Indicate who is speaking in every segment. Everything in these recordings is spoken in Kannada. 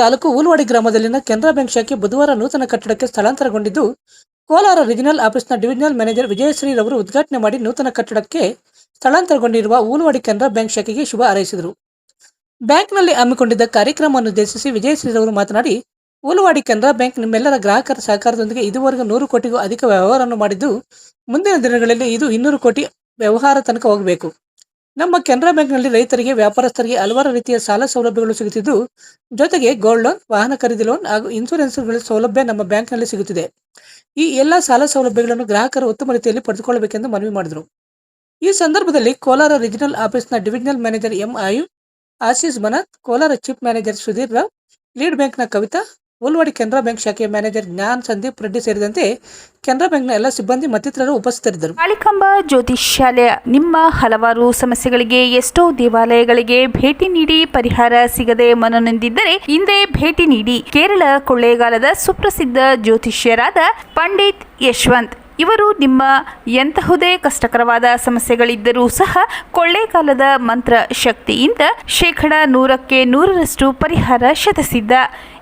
Speaker 1: ತಾಲೂಕು ಊಲ್ವಾಡಿ ಗ್ರಾಮದಲ್ಲಿನ ಕೆನರಾ ಬ್ಯಾಂಕ್ ಶಾಖೆ ಬುಧವಾರ ನೂತನ ಕಟ್ಟಡಕ್ಕೆ ಸ್ಥಳಾಂತರಗೊಂಡಿದ್ದು, ಕೋಲಾರ ರೀಜನಲ್ ಆಫೀಸ್ನ ಡಿವಿಜನಲ್ ಮ್ಯಾನೇಜರ್ ವಿಜಯಶ್ರೀ ರವರು ಉದ್ಘಾಟನೆ ಮಾಡಿ ನೂತನ ಕಟ್ಟಡಕ್ಕೆ ಸ್ಥಳಾಂತರಗೊಂಡಿರುವ ಊಲ್ವಾಡಿ ಕೆನರಾ ಬ್ಯಾಂಕ್ ಶಾಖೆಗೆ ಶುಭ ಹಾರೈಸಿದರು. ಬ್ಯಾಂಕ್ನಲ್ಲಿ ಹಮ್ಮಿಕೊಂಡಿದ್ದ ಕಾರ್ಯಕ್ರಮವನ್ನು ಉದ್ದೇಶಿಸಿ ವಿಜಯಶ್ರೀ ರವರು ಮಾತನಾಡಿ, ಉಲ್ವಾಡಿ ಕೆನರಾ ಬ್ಯಾಂಕ್ ನಿಮ್ಮೆಲ್ಲರ ಗ್ರಾಹಕರ ಸಹಕಾರದೊಂದಿಗೆ ಇದುವರೆಗೂ ನೂರು ಕೋಟಿಗೂ ಅಧಿಕ ವ್ಯವಹಾರವನ್ನು ಮಾಡಿದ್ದು, ಮುಂದಿನ ದಿನಗಳಲ್ಲಿ ಇದು ಇನ್ನೂರು ಕೋಟಿ ವ್ಯವಹಾರ ತನಕ ಹೋಗಬೇಕು. ನಮ್ಮ ಕೆನರಾ ಬ್ಯಾಂಕ್ನಲ್ಲಿ ರೈತರಿಗೆ, ವ್ಯಾಪಾರಸ್ಥರಿಗೆ ಹಲವಾರು ರೀತಿಯ ಸಾಲ ಸೌಲಭ್ಯಗಳು ಸಿಗುತ್ತಿದ್ದು, ಜೊತೆಗೆ ಗೋಲ್ಡ್ ಲೋನ್, ವಾಹನ ಖರೀದಿ ಲೋನ್ ಹಾಗೂ ಇನ್ಸೂರೆನ್ಸ್ಗಳ ಸೌಲಭ್ಯ ನಮ್ಮ ಬ್ಯಾಂಕ್ನಲ್ಲಿ ಸಿಗುತ್ತಿದೆ. ಈ ಎಲ್ಲ ಸಾಲ ಸೌಲಭ್ಯಗಳನ್ನು ಗ್ರಾಹಕರು ಉತ್ತಮ ರೀತಿಯಲ್ಲಿ ಪಡೆದುಕೊಳ್ಳಬೇಕೆಂದು ಮನವಿ ಮಾಡಿದರು. ಈ ಸಂದರ್ಭದಲ್ಲಿ ಕೋಲಾರ ರೀಜನಲ್ ಆಫೀಸ್ನ ಡಿವಿಜನಲ್ ಮ್ಯಾನೇಜರ್ ಎಂ ಆಯು Ashis Manath, Kolar chief manager Sudhir Rao, lead ಬ್ಯಾಂಕ್ನ ಕವಿತಾ ಉಲ್ವಾಡಿ ಕೆನರಾ ಬ್ಯಾಂಕ್ ಶಾಖೆಯ ಮ್ಯಾನೇಜರ್ ಜ್ಞಾನ್ ಸಂದೀಪ್ ರೆಡ್ಡಿ ಸೇರಿದಂತೆ ಕೆನರಾ ಬ್ಯಾಂಕ್ನ ಎಲ್ಲ ಸಿಬ್ಬಂದಿ ಮತ್ತಿತರರು ಉಪಸ್ಥಿತರಿದ್ದರು.
Speaker 2: ಕಾಳಿಕಾಂಬ ಜ್ಯೋತಿಷ್ಯಾಲಯ ನಿಮ್ಮ ಹಲವಾರು ಸಮಸ್ಯೆಗಳಿಗೆ ಎಷ್ಟೋ ದೇವಾಲಯಗಳಿಗೆ ಭೇಟಿ ನೀಡಿ ಪರಿಹಾರ ಸಿಗದೆ ಮನನೊಂದಿದ್ದರೆ ಹಿಂದೆ ಭೇಟಿ ನೀಡಿ. ಕೇರಳ ಕೊಳ್ಳೇಗಾಲದ ಸುಪ್ರಸಿದ್ಧ ಜ್ಯೋತಿಷ್ಯರಾದ ಪಂಡಿತ್ ಯಶವಂತ್ ಇವರು ನಿಮ್ಮ ಎಂತಹುದೇ ಕಷ್ಟಕರವಾದ ಸಮಸ್ಯೆಗಳಿದ್ದರೂ ಸಹ ಕೊಳ್ಳೇಗಾಲದ ಮಂತ್ರ ಶಕ್ತಿಯಿಂದ ಶೇಕಡ ನೂರಕ್ಕೆ ನೂರರಷ್ಟು ಪರಿಹಾರ ಶತಸಿದ್ಧ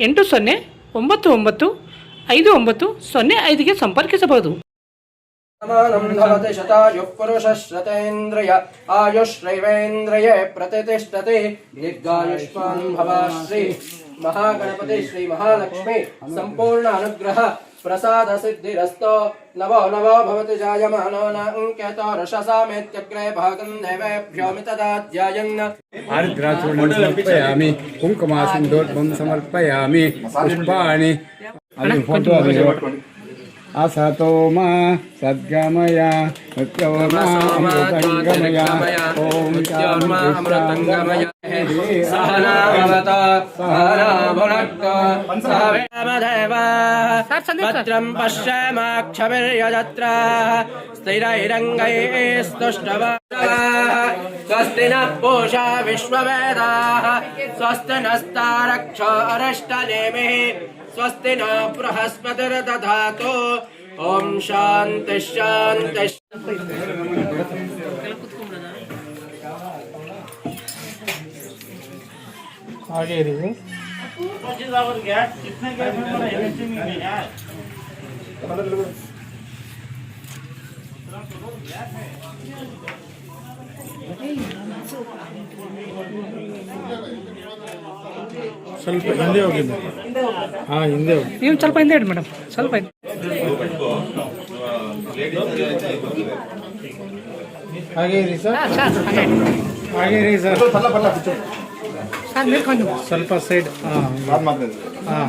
Speaker 1: ಎಂಟು ಸೊನ್ನೆ ಒಂಬತ್ತು ಒಂಬತ್ತು ಐದು ಒಂಬತ್ತು ಸೊನ್ನೆ ಐದಿಗೆ ಸಂಪರ್ಕಿಸಬಹುದು
Speaker 3: ಶತೇಂದ್ರಯ ಆಯುಶ್ರೈವೇಂದ್ರಯೇ ಪ್ರತಿಷ್ಠತೆ ನಿರ್ಗಾಯುಷ್ಮಾನ್ ಭವಾ ಶ್ರೀ ಮಹಾಗಣಪತಿ ಶ್ರೀ ಮಹಾಲಕ್ಷ್ಮಿ ಸಂಪೂರ್ಣ ಅನುಗ್ರಹ प्रसादसिद्धिरस्तो नवो नवो भवति जायमानो न अङ्क्यतो रससामेत्यग्रे भागं देवेभ्यो मितदाध्यायन्
Speaker 4: हरिद्राचूर्णं समर्पयामि समर्पयामि पुष्पाणि
Speaker 3: असतो मा भद्रम पश्यामाक्षभिर्यजत्र। स्थिरैरङ्गैः स्तुष्टव स्वस्ति नः पूषा विश्ववेदाः। स्वस्ति नस्तारक्ष स्वस्ति न बृहस्पतिर्दा ॐ शांति शांति आगे रही कितने
Speaker 4: ಸ್ವಲ್ಪ ಹಿಂದೆ ಹೋಗಿ ಹಾಂ ಹಿಂದೆ ಹೋಗಿ.
Speaker 1: ನೀವು ಸ್ವಲ್ಪ ಹಿಂದೆ ಇಡಿ ಮೇಡಮ್. ಸ್ವಲ್ಪ
Speaker 4: ಹಾಗೆ ರೀ ಸರ್.
Speaker 1: ಸರ್ ಹಾಗೆ
Speaker 4: ಸರ್.
Speaker 1: ಸರ್
Speaker 4: ಸ್ವಲ್ಪ ಸೈಡ್ ಹಾಂ. ಹಾಂ.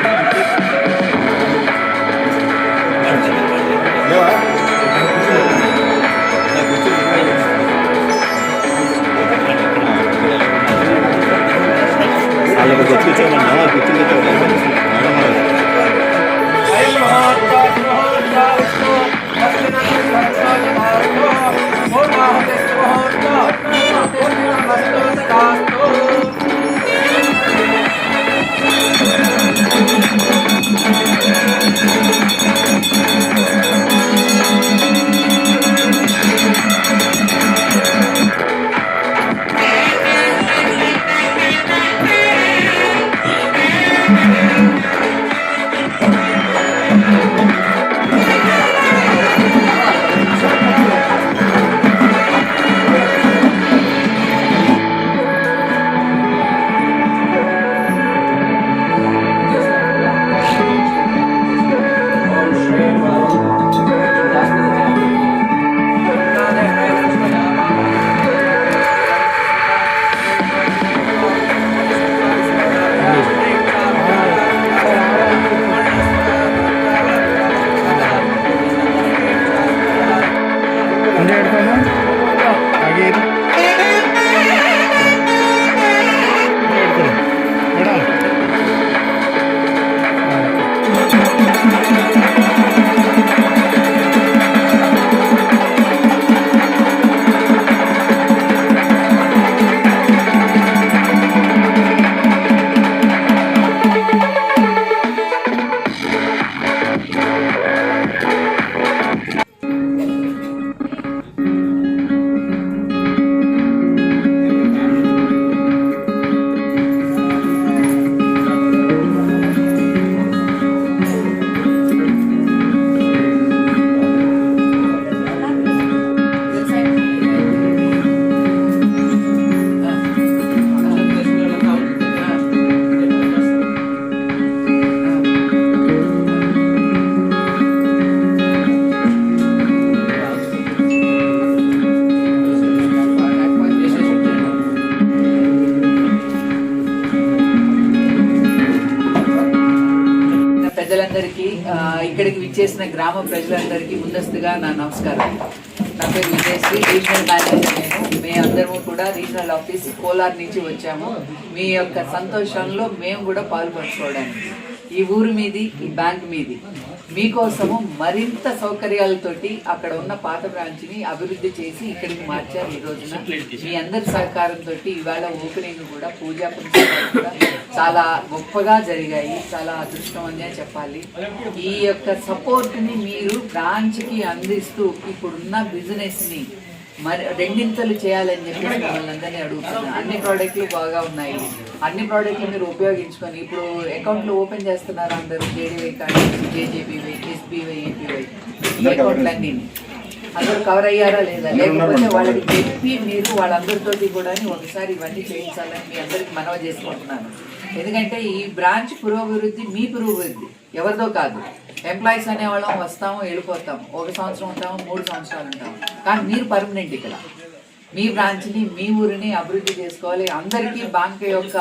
Speaker 3: 거고 어떻게 좀
Speaker 5: 나와 그 뜬게 좀
Speaker 6: 나와 Thank you. విచ్చేసిన గ్రామ ప్రజలందరికీ ముందస్తుగా నా నమస్కారం. నా పేరు విజయశ్రీ రీజనల్ మేనేజర్ నేను. మీ అందరము కూడా రీజనల్ ఆఫీస్ కోలార్ నుంచి వచ్చాము. మీ యొక్క సంతోషంలో మేము కూడా పాల్పంచుకోవడానికి. ఈ ఊరు మీది ఈ బ్యాంక్ మీది. మీకోసము మరింత సౌకర్యాలతోటి అక్కడ ఉన్న పాత బ్రాంచ్ని అభివృద్ధి చేసి ఇక్కడికి మార్చారు ఈ రోజున. మీ అందరి సహకారంతో ఇవాళ ఓపెనింగ్ కూడా పూజా కూడా చాలా గొప్పగా జరిగాయి. చాలా అదృష్టం అనే చెప్పాలి. ఈ యొక్క సపోర్ట్ని మీరు బ్రాంచ్కి అందిస్తూ ఇప్పుడున్న బిజినెస్ని మరి రెండింతలు చేయాలని చెప్పి అందరినీ అడుగుతున్నాను అన్ని ప్రోడక్ట్లు బాగా ఉన్నాయి. అన్ని ప్రోడక్ట్లు మీరు ఉపయోగించుకొని ఇప్పుడు అకౌంట్లు ఓపెన్ చేస్తున్నారు అందరూ జేడీవై కానీ జేజేబీవై ఎస్బీవై ఏపీవై ఈ అకౌంట్లన్నీ. అందరూ కవర్ అయ్యారా లేదా? లేకపోతే వాళ్ళకి చెప్పి మీరు వాళ్ళందరితోటి కూడా ఒకసారి ఇవన్నీ చేయించాలని మీ అందరికి మనవి చేసుకుంటున్నాను. ఎందుకంటే ఈ బ్రాంచ్ పురోభివృద్ధి మీ పురోభివృద్ధి ఎవరిదో కాదు. ఎంప్లాయీస్ అనేవాళ్ళం వస్తాము వెళ్ళిపోతాం ఒక సంవత్సరం ఉంటాము మూడు సంవత్సరాలు ఉంటాము. కానీ మీరు పర్మనెంట్ ఇక్కడ. మీ బ్రాంచ్ని మీ ఊరిని అభివృద్ధి చేసుకోవాలి. అందరికీ బ్యాంక్ యొక్క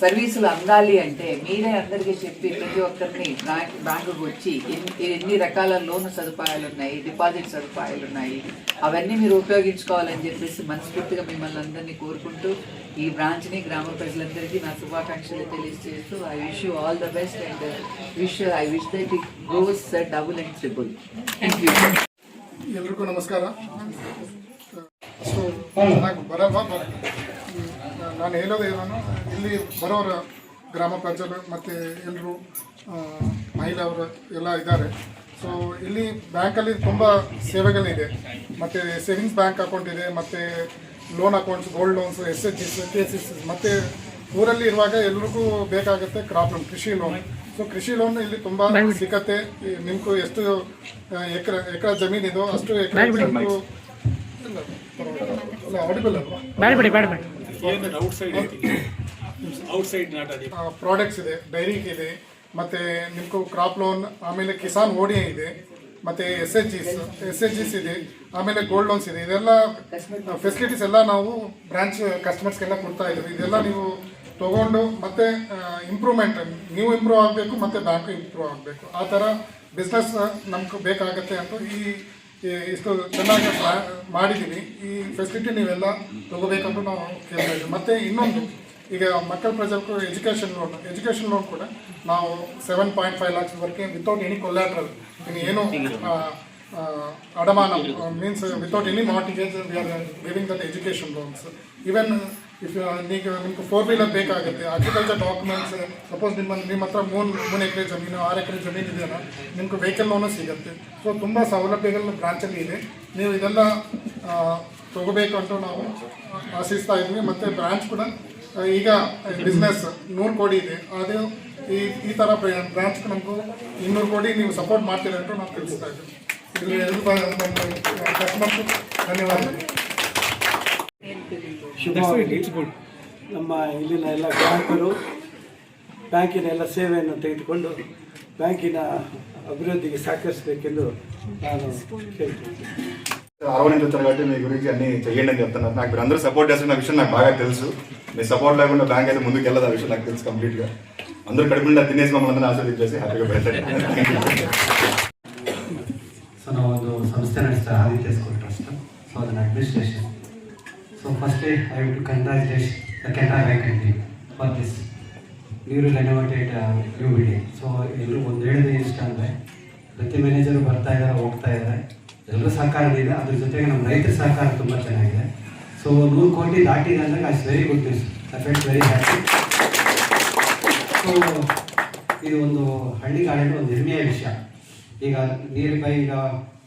Speaker 6: సర్వీసులు అందాలి అంటే మీరే అందరికీ చెప్పి ప్రతి ఒక్కరిని బ్యాంక్ బ్యాంకుకు వచ్చి ఎన్ని ఎన్ని రకాల లోన్ సదుపాయాలు ఉన్నాయి డిపాజిట్ సదుపాయాలు ఉన్నాయి అవన్నీ మీరు ఉపయోగించుకోవాలని చెప్పేసి మనస్ఫూర్తిగా మిమ్మల్ని అందరినీ కోరుకుంటూ ఈ బ్రాంచ్ని గ్రామ ప్రజలందరికీ నా శుభాకాంక్షలు తెలియజేస్తూ I wish you all the best and wish I wish that it goes double and triple thank you
Speaker 7: ಎಲ್ರಿಗೂ ನಮಸ್ಕಾರ ನಾನು ಹೇಳೋದೇ ಏನೋ ಇಲ್ಲಿ ಬರೋರ ಗ್ರಾಮ ಪ್ರಜೆಗಳು ಮತ್ತು ಎಲ್ಲರೂ ಮಹಿಳೆಯವರು ಎಲ್ಲ ಇದ್ದಾರೆ. ಸೊ ಇಲ್ಲಿ ಬ್ಯಾಂಕಲ್ಲಿ ತುಂಬ ಸೇವೆಗಳಿದೆ. ಮತ್ತು ಸೇವಿಂಗ್ಸ್ ಬ್ಯಾಂಕ್ ಅಕೌಂಟ್ ಇದೆ ಮತ್ತು loan accounts gold loans S H S K S S ಮತ್ತು ಊರಲ್ಲಿ ಇರುವಾಗ ಎಲ್ರಿಗೂ ಬೇಕಾಗುತ್ತೆ ಕ್ರಾಪ್ ಲೋನ್ ಕೃಷಿ ಲೋನ್ ಸೊ ಕೃಷಿ ಲೋನ್ ಇಲ್ಲಿ ತುಂಬ ಸಿಗತ್ತೆ ನಿಮಗೂ ಎಷ್ಟು ಎಕರೆ ಎಕರೆ ಜಮೀನಿದೋ ಅಷ್ಟು ಎಕರೆ ಇಲ್ಲ ಬೇಡ ಆಡಿಬಲ್ ಅಲ್ವಾ?
Speaker 8: ಬೇಡ
Speaker 7: ಪ್ರಾಡಕ್ಟ್ಸ್ ಇದೆ ಡೈರಿ ಇದೆ ಮತ್ತೆ ನಿಮಗೂ ಕ್ರಾಪ್ ಲೋನ್ ಆಮೇಲೆ ಕಿಸಾನ್ ಓಡಿ ಇದೆ ಮತ್ತೆ S H Gs S H Gs ಇದೆ ಆಮೇಲೆ ಗೋಲ್ಡ್ ಲೋನ್ಸ್ ಇದೆ. ಇದೆಲ್ಲ ಫೆಸಿಲಿಟೀಸ್ ಎಲ್ಲ ನಾವು ಬ್ರಾಂಚ್ ಕಸ್ಟಮರ್ಸ್ಗೆಲ್ಲ ಕೊಡ್ತಾ ಇದ್ದೀವಿ. ಇದೆಲ್ಲ ನೀವು ತಗೊಂಡು ಮತ್ತೆ ಇಂಪ್ರೂವ್ಮೆಂಟ್ ನೀವು ಇಂಪ್ರೂವ್ ಆಗಬೇಕು ಮತ್ತೆ ಬ್ಯಾಂಕ್ ಇಂಪ್ರೂವ್ ಆಗಬೇಕು. ಆ ಥರ ಬಿಸ್ನೆಸ್ ನಮ್ಗೆ ಬೇಕಾಗತ್ತೆ ಅಂತ ಈ ಇಷ್ಟು ಚೆನ್ನಾಗಿ ಮಾಡಿದ್ದೀನಿ ಈ ಫೆಸಿಲಿಟಿ ನೀವೆಲ್ಲ ತಗೋಬೇಕಂತ ನಾವು ಕೇಳ್ತಾ ಇದ್ದೀವಿ. ಮತ್ತು ಇನ್ನೊಂದು, ಈಗ ಮಕ್ಕಳ project education loan education loan ಕೂಡ ನಾವು ಸೆವೆನ್ ಪಾಯಿಂಟ್ ಫೈವ್ ಲ್ಯಾಕ್ಸ್ ವರೆಗೆ ವಿತೌಟ್ ಎನಿ ಕೊಲ್ಯಾಟ್ರಲ್ ಇನ್ನು ಏನು ಅಡಮಾನ means without any mortgage we are giving that education loans even if ಈಗ ನಿಮ್ಗೆ ಫೋರ್ ವೀಲರ್ ಬೇಕಾಗುತ್ತೆ ಅಗ್ರಿಕಲ್ಚರ್ ಡಾಕ್ಯುಮೆಂಟ್ಸ್ ಸಪೋಸ್ ನಿಮ್ಮ ನಿಮ್ಮ ಹತ್ರ ಮೂರು ಮೂರು ಎಕರೆ ಜಮೀನು, ಆರು ಎಕರೆ ಜಮೀನು ಇದೆಯಲ್ಲ, ನಿಮ್ಗೆ ವೆಹಿಕಲ್ ಲೋನು ಸಿಗುತ್ತೆ. ಸೊ ತುಂಬ ಸೌಲಭ್ಯಗಳು ಬ್ರಾಂಚಲ್ಲಿ ಇದೆ. ನೀವು ಇದೆಲ್ಲ ತಗೋಬೇಕು ಅಂತ ನಾವು ಆಶಿಸ್ತಾ ಇದ್ವಿ. ಮತ್ತು ಬ್ರಾಂಚ್ ಕೂಡ, ಈಗ ಬಿಸ್ನೆಸ್ ನೂರು ಕೋಟಿ ಇದೆ. ಅದು ಈ ಈ ಥರ ಬ್ರಾಂಚ್ ನಮಗೂ ಇನ್ನೂರು ಕೋಟಿ ನೀವು ಸಪೋರ್ಟ್ ಮಾಡ್ತೀರ ಅಂತ ನಾವು ತಿಳಿಸ್ತಾ ಇದ್ದೀವಿ. ಇಲ್ಲಿ ಎಲ್ಲರೂ ಕಸ್ಟಮರ್ಸು ಧನ್ಯವಾದಗಳು.
Speaker 9: ಶುಭವಾಗಿ ನಮ್ಮ ಇಲ್ಲಿನ ಎಲ್ಲ ಗ್ರಾಹಕರು ಬ್ಯಾಂಕಿನ ಎಲ್ಲ ಸೇವೆಯನ್ನು ತೆಗೆದುಕೊಂಡು ಬ್ಯಾಂಕಿನ అభివృద్ధికి సహకరిస్తేందు ನಾನು ಕೇಳ್ತೀನಿ
Speaker 4: ఆహ్వానించారు కాబట్టి మీ గురించి అన్ని చెయ్యండి అని చెప్తున్నారు నాకు మీరు అందరూ సపోర్ట్ చేస్తున్న విషయం నాకు బాగా తెలుసు మీ సపోర్ట్ లేకుండా బ్యాంక్ అయితే ముందుకు వెళ్ళదు ఆ విషయం నాకు తెలుసు కంప్లీట్ గా అందరూ కడుపు నిండా తినేసి మమ్మల్ని అందరినీ ఆస్వాదించేసి హ్యాపీగా బయటది
Speaker 10: ಸೊ ನಾವೊಂದು ಸಂಸ್ಥೆ ನಡೆಸ್ತಾ ಆದಿತ್ಯ ಸ್ಕೂಲ್ ಟ್ರಸ್ಟ್ ಸೊ ಅದನ್ನ administration firstly I to congratulate the Canara bank and for this ನೀವು ರೆನೋವೇಟೆಡ್ ಯು ಬಿಲ್ಡಿಂಗ್ ಸೊ ಎಲ್ಲರೂ ಒಂದು ಹೇಳಿದ್ರೆ ಇಷ್ಟ ಅಂದರೆ ಪ್ರತಿ ಮ್ಯಾನೇಜರು ಬರ್ತಾ ಇದ್ದಾರೆ ಹೋಗ್ತಾ ಇದ್ದಾರೆ ಎಲ್ಲರೂ ಸಹಕಾರ ಇದೆ. ಅದ್ರ ಜೊತೆಗೆ ನಮ್ಮ ರೈತರ ಸಹಕಾರ ತುಂಬ ಚೆನ್ನಾಗಿದೆ. ಸೊ ನೂರು ಕೋಟಿ ದಾಟಿದೆ ಅಂದಾಗ as very good news I very happy so ಇದು ಒಂದು ಹಳ್ಳಿಗಾಡಿನ ಒಂದು ಹೆಮ್ಮೆಯ ವಿಷಯ. ಈಗ ನಿಯರ್ ಬೈ ಈಗ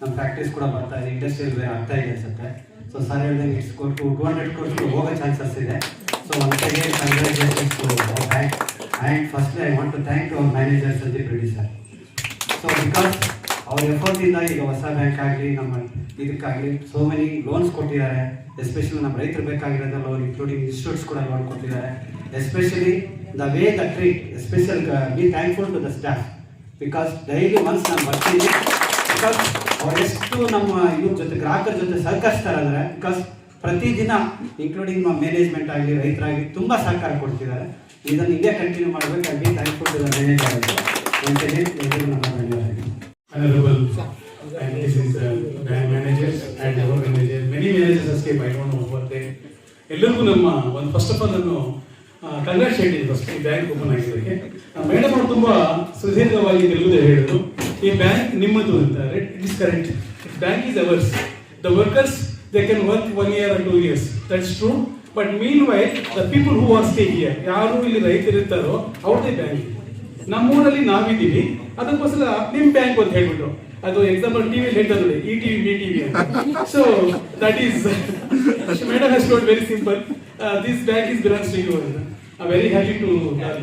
Speaker 10: ನಮ್ಮ ಫ್ಯಾಕ್ಟ್ರೀಸ್ ಕೂಡ ಬರ್ತಾ ಇದೆ. ಇಂಡಸ್ಟ್ರಿಯಲ್ ವೇರ್ ಆಗ್ತಾ ಇದೆ ಅನ್ಸುತ್ತೆ. ಸೊ ಸರ್ ಹೇಳಿದಂಗೆ ಇಟ್ಸ್ ಕೊಟ್ಟು ಟೂ ಹಂಡ್ರೆಡ್ ಕೋರ್ಸ್ ಹೋಗೋ ಚಾನ್ಸಸ್ ಇದೆ. So once again congratulations to bank and firstly I want to thank our manager Sandeep Reddy sir so because ಅವ್ರ ಎಫರ್ಟಿಂದ ಈಗ ಹೊಸ ಬ್ಯಾಂಕ್ ಆಗಲಿ, ನಮ್ಮ ಇದಕ್ಕಾಗಲಿ ಸೋ ಮೆನಿ ಲೋನ್ಸ್ ಕೊಟ್ಟಿದ್ದಾರೆ. ಎಸ್ಪೆಷಲಿ ನಮ್ಮ ರೈತರು ಬೇಕಾಗಿರೋದ ಲೋನ್ ಇನ್ಕ್ಲೂಡಿಂಗ್ ಇನ್ಸ್ಟಿಟ್ಯೂಟ್ಸ್ ಕೂಡ ಲೋನ್ ಕೊಟ್ಟಿದ್ದಾರೆ. Especially the way the treat special be thankful to the staff because daily once ನಾನು ಬರ್ತೀನಿ ಬಿಕಾಸ್ ಅವರೆಷ್ಟು ನಮ್ಮ ಇವ್ರ ಜೊತೆ, ಗ್ರಾಹಕರ ಜೊತೆ ಸಹಕರಿಸ್ತಾರೆ ಅಂದರೆ ಬಿಕಾಸ್ ಪ್ರತಿದಿನ ಇನ್ಕ್ಲೂಡಿಂಗ್ ನಮ್ಮ ಮ್ಯಾನೇಜ್ಮೆಂಟ್ ಆಗಲಿ, ರೈತರಾಗಲಿ, ತುಂಬ ಸಹಕಾರ ಕೊಡ್ತಿದ್ದಾರೆ. ಇದನ್ನು ಹಿಂಗೆ ಕಂಟಿನ್ಯೂ ಮಾಡಬೇಕು
Speaker 9: I be thankful to the manager ನಮ್ಮ ಮ್ಯಾನೇಜರ್ they. ಎಲ್ಲರಿಗೂ ನಮ್ಮ ಒಂದು ಫಸ್ಟ್ ಆಫ್ ಆಲ್ ನಾನು ಕಂಗ್ರಾಚುಲೇಟ್ ಇದೆ ಫಸ್ಟ್ ಈ ಬ್ಯಾಂಕ್ ಓಪನ್ ಆಗಿದ್ದಕ್ಕೆ. ಮೇಡಮ್ ಅವರು ತುಂಬಾ ಸುದೀರ್ಘವಾಗಿ ತೆಲುಗುದೇ ಹೇಳಿದ್ರು. ಈ ಬ್ಯಾಂಕ್ ನಿಮ್ಮದು ಅಂತ it is correct bank is ours the workers they can work one year and two years that's true but mean why the people who are stay year ಯಾರು ಇಲ್ಲಿ ರೈತರಿರ್ತಾರೋ, ಅವ್ರದೇ ಬ್ಯಾಂಕ್ ನಮ್ಮೂರಲ್ಲಿ ನಾವಿದ್ದೀವಿ. ಅದಕ್ಕೋಸ್ಕರ ನಿಮ್ ಬ್ಯಾಂಕ್ ಅಂತ ಹೇಳ್ಬಿಟ್ರು ಅದು ಎಕ್ಸಾಂಪಲ್ ಟಿವಿ ಹೇಳ್ತಾರೆ ನೋಡಿ ಈ ಟಿವಿ ಬಿ ಟಿವಿ ಅಂತ. So that is madam has told very simple this bank is belongs to you ಅಂತ. I very happy to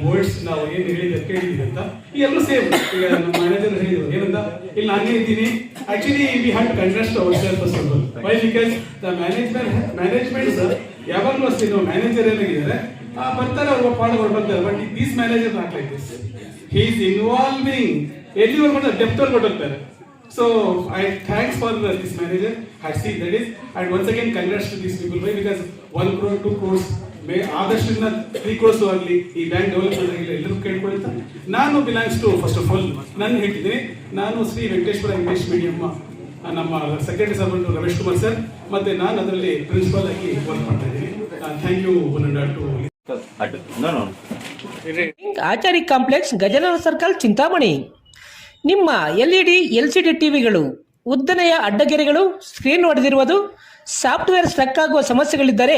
Speaker 9: words ನಾವು ಏನು ಹೇಳಿದ್ರೆ ಕೇಳಿದ್ವಿ ಅಂತ. ಎಲ್ಲರೂ ಸೇಮ್. ಈಗ ನಮ್ಮ ಮ್ಯಾನೇಜರ್ ಹೇಳಿದ್ರು. ಏನಂತ? ಇಲ್ಲಿ ನಾನೇ ಇದ್ದೀನಿ. Actually we had contrast our self all why because the management management ಯಾವಾಗಲೂ ಅಷ್ಟೇ ನಾವು ಮ್ಯಾನೇಜರ್ ಏನಾಗಿದ್ದಾರೆ ಬರ್ತಾರೆ, ಅವ್ರ ಪಾಡುಗಳು ಬರ್ತಾರೆ. But these manager not like this he is involving ಎಲ್ಲಿವರೆಗೂ ಬರ್ತಾರೆ ಡೆಪ್ತ್ ಅವ್ರು ಕೊಟ್ಟಿರ್ತಾರೆ. So I thanks for this manager I see that is and once again congrats to these people by because one crore to crores may ಆದಷ್ಟು ಆಗಲಿ ಈ ಬ್ಯಾಂಕ್ ಡೆವಲಪ್ಮೆಂಟ್ ಆಗಲಿ ಎಲ್ಲರೂ ಕೇಳ್ಕೊಳ್ತಾ? ನಾನು belongs to first of all ನಾನು ಹೇಳ್ತಿದ್ದೀನಿ ನಾನು ಶ್ರೀ ವೆಂಕಟೇಶ್ವರ ಇಂಗ್ಲಿಷ್ ಮೀಡಿಯಮ್ಮ ನಮ್ಮ secretary servant Ramesh Kumar sir ಮತ್ತೆ ನಾನು ಅದರಲ್ಲಿ ಪ್ರಿನ್ಸಿಪಾಲ್ ಆಗಿ ವರ್ಕ್ ಮಾಡ್ತಾ ಇದ್ದೀನಿ. ಥ್ಯಾಂಕ್ ಯು ಟು
Speaker 11: ಅಡ್ಡು ನೋ ನೋ
Speaker 8: ಆಚಾರಿ ಕಾಂಪ್ಲೆಕ್ಸ್ ಗಜನನ ಸರ್ಕಲ್ ಚಿಂತಾಮಣಿ. ನಿಮ್ಮ L E D L C D ಟಿವಿಗಳು ಉದ್ದನೆಯ ಅಡ್ಡಗೆರೆಗಳು ಸ್ಕ್ರೀನ್ ಹೊಡೆದಿರುವುದು ಸಾಫ್ಟ್ವೇರ್ ಸ್ಟ್ರಕ್ ಆಗುವ ಸಮಸ್ಯೆಗಳಿದ್ದರೆ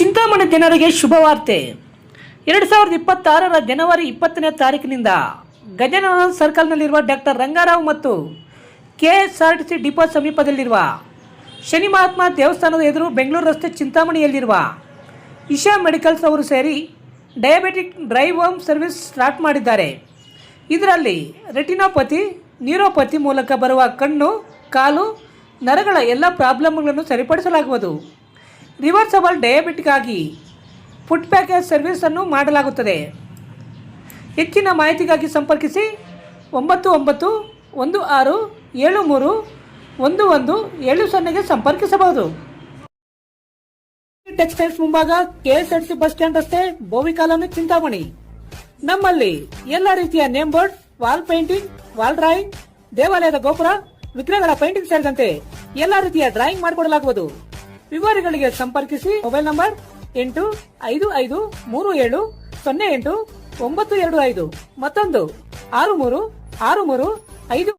Speaker 8: ಚಿಂತಾಮಣಿ ಜನರಿಗೆ ಶುಭವಾರ್ತೆ. ಎರಡು ಸಾವಿರದ ಇಪ್ಪತ್ತಾರರ ಜನವರಿ ಇಪ್ಪತ್ತನೇ ತಾರೀಕಿನಿಂದ ಗಜಾನನ ಸರ್ಕಲ್ನಲ್ಲಿರುವ ಡಾಕ್ಟರ್ ರಂಗಾರಾವ್ ಮತ್ತು K S R T C depot ಸಮೀಪದಲ್ಲಿರುವ ಶನಿ ಮಹಾತ್ಮ ದೇವಸ್ಥಾನದ ಎದುರು ಬೆಂಗಳೂರು ರಸ್ತೆ ಚಿಂತಾಮಣಿಯಲ್ಲಿರುವ ಇಶಾ ಮೆಡಿಕಲ್ಸ್ ಅವರು ಸೇರಿ diabetic drive home service start ಮಾಡಿದ್ದಾರೆ. ಇದರಲ್ಲಿ ರೆಟಿನೋಪತಿ, ನ್ಯೂರೋಪತಿ ಮೂಲಕ ಬರುವ ಕಣ್ಣು, ಕಾಲು, ನರಗಳ ಎಲ್ಲ ಪ್ರಾಬ್ಲಮ್ಗಳನ್ನು ಸರಿಪಡಿಸಲಾಗುವುದು. ರಿವರ್ಸಬಲ್ ಡಯಾಬಿಟಿಗಾಗಿ ಆಗಿ ಫುಡ್ ಪ್ಯಾಕೇಜ್ ಸರ್ವಿಸನ್ನು ಮಾಡಲಾಗುತ್ತದೆ. ಹೆಚ್ಚಿನ ಮಾಹಿತಿಗಾಗಿ ಸಂಪರ್ಕಿಸಿ ಒಂಬತ್ತು ಒಂಬತ್ತು ಒಂದು ಆರು ಏಳು ಮೂರು ಒಂದು ಒಂದು ಏಳು ಸೊನ್ನೆಗೆ ಸಂಪರ್ಕಿಸಬಹುದು. ಟೆಕ್ಸ್ಟೈಲ್ಸ್ ಮುಂಭಾಗ ಕೆಎಸ್ಆರ್ಸಿ ಬಸ್ ಸ್ಟ್ಯಾಂಡ್ ರಸ್ತೆ ಬೋವಿ ಚಿಂತಾಮಣಿ. ನಮ್ಮಲ್ಲಿ ಎಲ್ಲ ರೀತಿಯ name board, wall painting, wall drawing, ದೇವಾಲಯದ ಗೋಪುರ, ವಿಗ್ರಹಗಳ ಪೇಂಟಿಂಗ್ ಸೇರಿದಂತೆ ಎಲ್ಲ ರೀತಿಯ ಡ್ರಾಯಿಂಗ್ ಮಾಡಿಕೊಡಲಾಗುವುದು. ವಿವರಗಳಿಗೆ ಸಂಪರ್ಕಿಸಿ ಮೊಬೈಲ್ ನಂಬರ್ ಎಂಟು ಐದು ಐದು ಮೂರು ಏಳು ಸೊನ್ನೆ ಎಂಟು ಒಂಬತ್ತು ಎರಡು ಐದು. ಮತ್ತೊಂದು, ಆರು ಮೂರು ಆರು ಮೂರು ಐದು